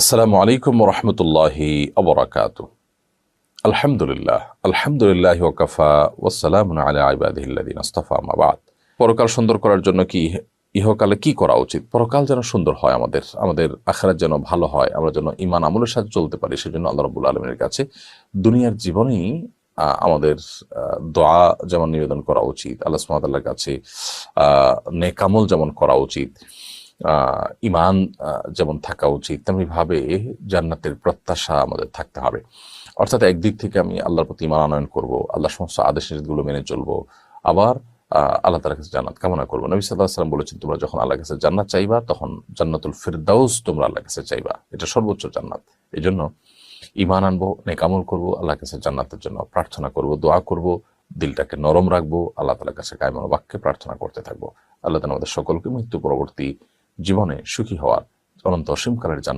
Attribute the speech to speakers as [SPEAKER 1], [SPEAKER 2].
[SPEAKER 1] আসসালামু আলাইকুম রহমতুল্লাহি আবরাকাত আলহামদুলিল্লাহ আলহামদুলিল্লাহ ওকাফা ওসালাম আলা আইবাদিল্লাদিন আস্তাফা মাবাদ পরকাল সুন্দর করার জন্য কি ইহকালে কি করা উচিত? পরকাল যেন সুন্দর হয় আমাদের আমাদের আখেরাত যেন ভালো হয়, আমরা যেন ইমান আমলের সাথে চলতে পারি, সেজন্য আল্লাহ রবুল আলমের কাছে দুনিয়ার জীবনেই আমাদের দোয়া যেমন নিবেদন করা উচিত, আল্লাহ সুমাতাল্লাহর কাছে নেকামল যেমন করা উচিত। ইমান যেমন থাকা উচিত তেমনি ভাবে জান্নাতের প্রত্যাশা আমাদের থাকতে হবে। অর্থাৎ একদিক থেকে আমি আল্লাহর প্রতি ইমান আনয়ন করব আল্লাহ সমস্ত আদেশ নিষেধগুলো মেনে চলবো, আবার আল্লাহ তালার কাছে জান্নাত কামনা করব। নবী সাল্লাহ সাল্লাম বলেছেন, তোমরা যখন আল্লাহ কাছে জান্নাত চাইবা, তখন জান্নাতুল ফিরদাউস তোমরা আল্লাহ কাছে চাইবা। এটা সর্বোচ্চ জান্নাত। এই জন্য ইমান আনব, নেকামল করব আল্লাহ কাছে জান্নাতের জন্য প্রার্থনা করব, দোয়া করব, দিলটাকে নরম রাখব, আল্লাহ তালার কাছে কায়মন বাক্যে প্রার্থনা করতে থাকব। আল্লাহ তালা আমাদের সকলকে মৃত্যু পরবর্তী জীবনে সুখী হওয়ার অনন্ত অসীমকালের জান্নাত